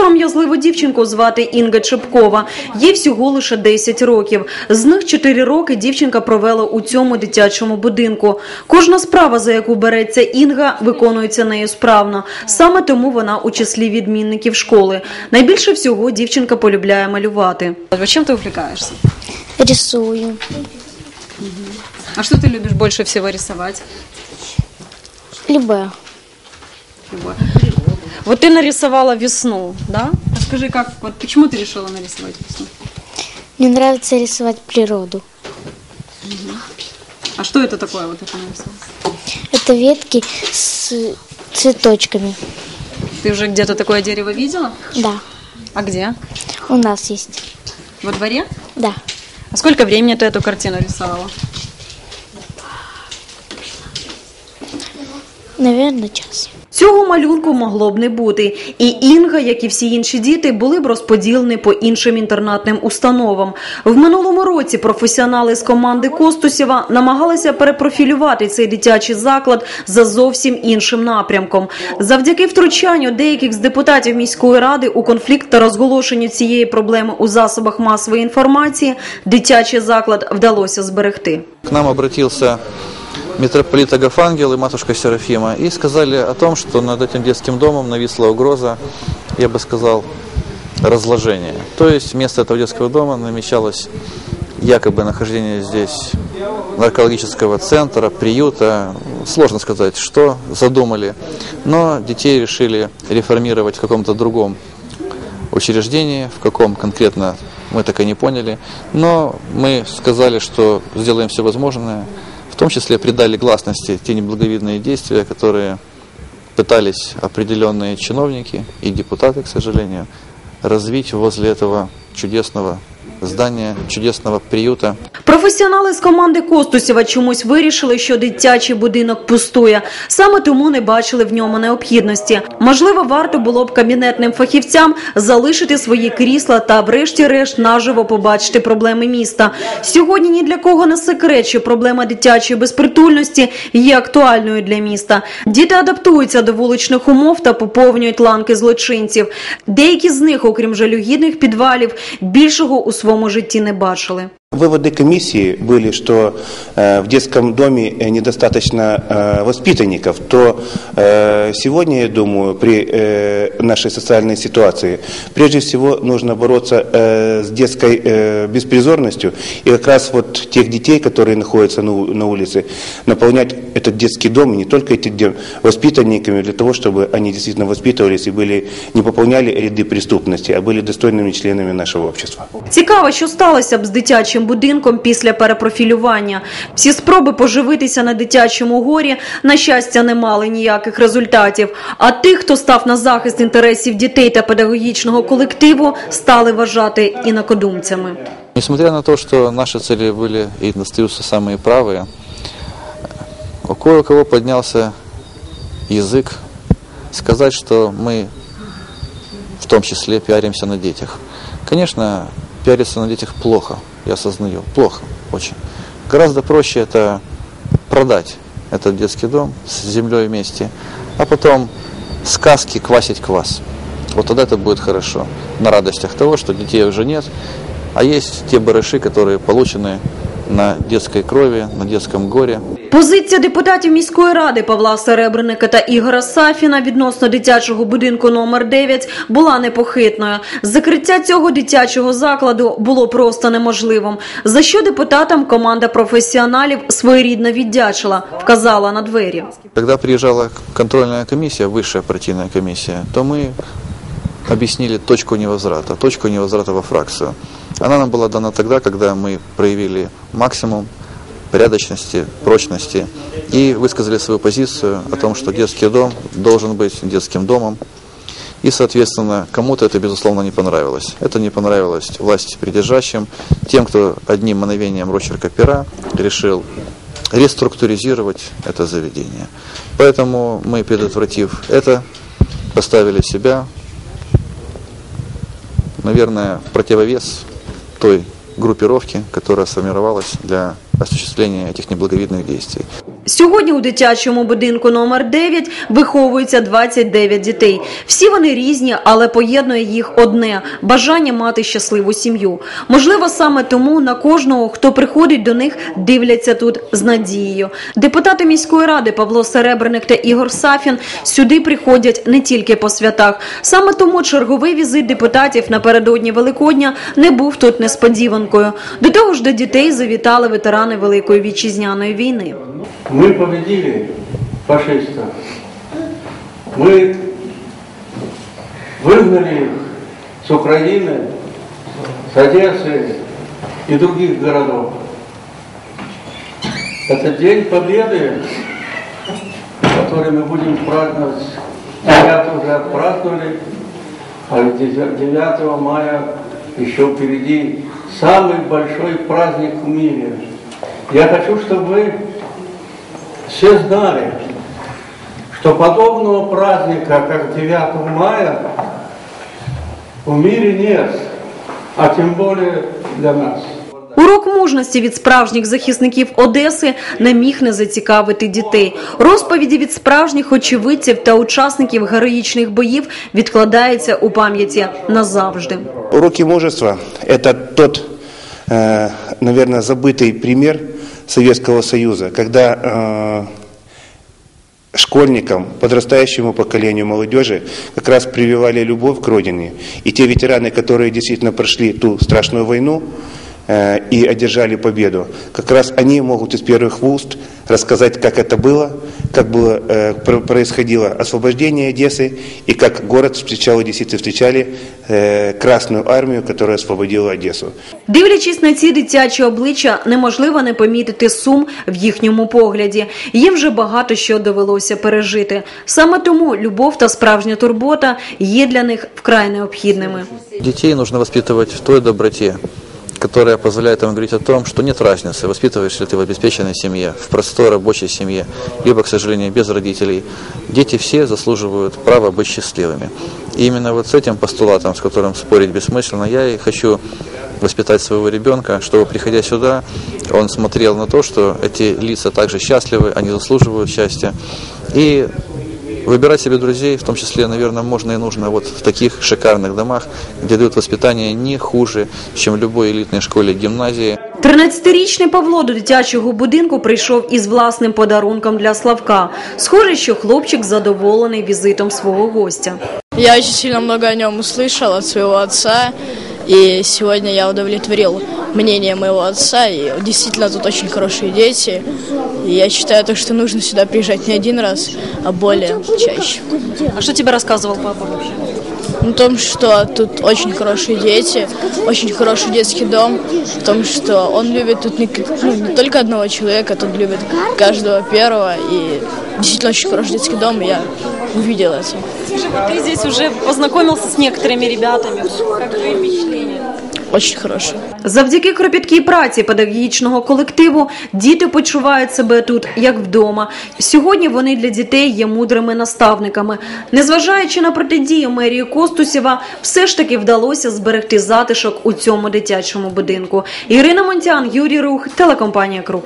сором'язливу дівчинку звати Інга Чепкова. Їй всього лише 10 років. З них 4 роки дівчинка провела у цьому дитячому будинку. Кожна справа, за яку береться Інга, виконується нею справно. Саме тому вона у числі відмінників школи. Найбільше всього дівчинка полюбляє малювати. Чем ты увлекаешься? Рисую. А что ты любишь больше всего рисовать? Любое. Вот ты нарисовала весну, да? Расскажи, как, вот почему ты решила нарисовать весну? Мне нравится рисовать природу. А что это такое вот это нарисовала? Это ветки с цветочками. Ты уже где-то такое дерево видела? Да, А где? у нас есть. Во дворе? Да. А сколько времени ты эту картину рисовала? Наверное, час. Цього малюнку могло б не бути. І Інга, як і всі інші діти, були б розподілені по іншим інтернатним установам. В минулому році професіонали з команди Костусєва намагалися перепрофілювати цей дитячий заклад за зовсім іншим напрямком. Завдяки втручанню деяких з депутатів міської ради у конфлікт та розголошенню цієї проблеми у засобах масової інформації дитячий заклад вдалося зберегти. К нам обратился митрополит Агафангел и матушка Серафима и сказали о том, что над этим детским домом нависла угроза, я бы сказал, разложения. То есть вместо этого детского дома намечалось якобы нахождение здесь наркологического центра, приюта. Сложно сказать, что задумали. Но детей решили реформировать в каком-то другом учреждении, в каком конкретно мы так и не поняли. Но мы сказали, что сделаем все возможное, том числе придали гласности те неблаговидные действия, которые пытались определенные чиновники и депутаты, к сожалению, развить возле этого чудесного здания, чудесного приюта. Професіонали з команди Костусєва чомусь вирішили, що дитячий будинок пустує. Саме тому не бачили в ньому необхідності. Можливо, варто було б кабінетним фахівцям залишити свої крісла та, врешті-решт, наживо побачити проблеми міста. Сьогодні ні для кого не секрет, що проблема дитячої безпритульності є актуальною для міста. Діти адаптуються до вуличних умов та поповнюють ланки злочинців. Деякі з них, окрім жалюгідних підвалів, більшого у своєму житті не бачили. Выводы комиссии были, что э, в детском доме э, недостаточно э, воспитанников, то сегодня, я думаю, при нашей социальной ситуации, прежде всего нужно бороться с детской беспризорностью и как раз вот тех детей, которые находятся на, улице, наполнять этот детский дом, и не только эти воспитанниками, для того, чтобы они действительно воспитывались и были, не пополняли ряды преступности, а были достойными членами нашего общества. Цікаво, що сталося б з дитячим будинком після перепрофілювання. Всі спроби поживитися на дитячому горі, на щастя, не мали ніяких результатів. А тих, хто став на захист інтересів дітей та педагогічного колективу, стали вважати інакодумцями. Несмотря на то, что наши цели были и остаются самые правые, у кое-кого поднялся язык сказать, что мы в том числе пиаримся на детях. Конечно, пиариться на детях плохо, я осознаю, плохо очень. Гораздо проще это продать этот детский дом с землей вместе, а потом сказки квасить квас. Вот тогда это будет хорошо, на радостях того, что детей уже нет, а есть те барыши, которые получены на детской крови, на детском горе. Позиція депутатів міської ради Павла Серебренника та Ігора Сафіна відносно дитячого будинку номер 9 була непохитною. Закриття цього дитячого закладу було просто неможливим. За що депутатам команда професіоналів своєрідно віддячила, вказала на двері. Когда приезжала контрольная комиссия, высшая партийная комиссия, то мы объяснили точку невозврата, точку невозврата во фракцию. Она нам была дана тогда, когда мы проявили максимум порядочности, прочности и высказали свою позицию о том, что детский дом должен быть детским домом. И, соответственно, кому-то это, безусловно, не понравилось. Это не понравилось власти придержащим, тем, кто одним мановением росчерка пера решил реструктуризировать это заведение. Поэтому мы, предотвратив это, поставили себя, наверное, в противовес той группировки, которая сформировалась для осуществления этих неблаговидных действий. Сьогодні у дитячому будинку номер 9 виховується 29 дітей. Всі вони різні, але поєднує їх одне бажання мати щасливу сім'ю. Можливо, саме тому на кожного, хто приходить до них, дивляться тут з надією. Депутати міської ради Павло Серебренник та Ігор Сафін сюди приходять не тільки по святах. Саме тому черговий візит депутатів напередодні Великодня не був тут несподіванкою. До того ж, до дітей завітали ветерани Великої вітчизняної війни. Мы победили фашистов. Мы выгнали их с Украины, с Одессы и других городов. Это День Победы, который мы будем праздновать. 9 уже отпраздновали, а 9 мая еще впереди самый большой праздник в мире. Я хочу, чтобы вы все знали, что подобного праздника, как 9 мая, в мире нет, а тем более для нас. Урок мужності від справжніх захисників Одеси не міг не зацікавити дітей. Розповіді від справжніх очевидців та учасників героїчних боїв відкладаються у пам'яті назавжди. Уроки мужества – это тот, э, наверное, забытый пример Советского Союза, когда э, школьникам, подрастающему поколению молодежи как раз прививали любовь к родине. И те ветераны, которые действительно прошли ту страшную войну, э, и одержали победу. Как раз они могут из первых уст рассказать, как это было, как было, э, про- происходило освобождение Одессы и как город встречал, и действительно встречали э, Красную армию, которая освободила Одессу. Дивлячись на ці дитячі обличчя, неможливо не помітити сум в їхньому погляді. Їм вже багато що довелося пережити. Саме тому любов та справжня турбота є для них вкрай необхідними. Детей нужно воспитывать в той доброте, Которая позволяет им говорить о том, что нет разницы, воспитываешь ли ты в обеспеченной семье, в простой рабочей семье, либо, к сожалению, без родителей. Дети все заслуживают права быть счастливыми. И именно вот с этим постулатом, с которым спорить бессмысленно, я и хочу воспитать своего ребенка, чтобы, приходя сюда, он смотрел на то, что эти лица также счастливы, они заслуживают счастья. И Выбирать себе друзей, в том числе, наверное, можно и нужно вот в таких шикарных домах, где дают воспитание не хуже, чем в любой элитной школе, гимназии. 13-річний Павло до дитячого будинку прийшов із власним подарунком для Славка. Схоже, що хлопчик задоволений візитом свого гостя. Я очень сильно много о нем услышал от своего отца, и сегодня я удовлетворил мнение моего отца, и действительно тут очень хорошие дети. И я считаю, то, что нужно сюда приезжать не один раз, а более чаще. А что тебе рассказывал папа вообще? В том, что тут очень хорошие дети, очень хороший детский дом, в том, что он любит тут не, ну, не только одного человека, тут любит каждого первого, и действительно очень хороший детский дом, и я увидел это. Скажи, вот ты здесь уже познакомился с некоторыми ребятами. Как твои впечатления? Очень хороше. Завдяки кропіткій праці педагогічного колективу діти почувають себе тут як вдома. Сьогодні вони для дітей є мудрими наставниками. Незважаючи на протидію мерії Костусєва, все ж таки вдалося зберегти затишок у цьому дитячому будинку. Ірина Монтян, Юрій Рух, телекомпанія Круг.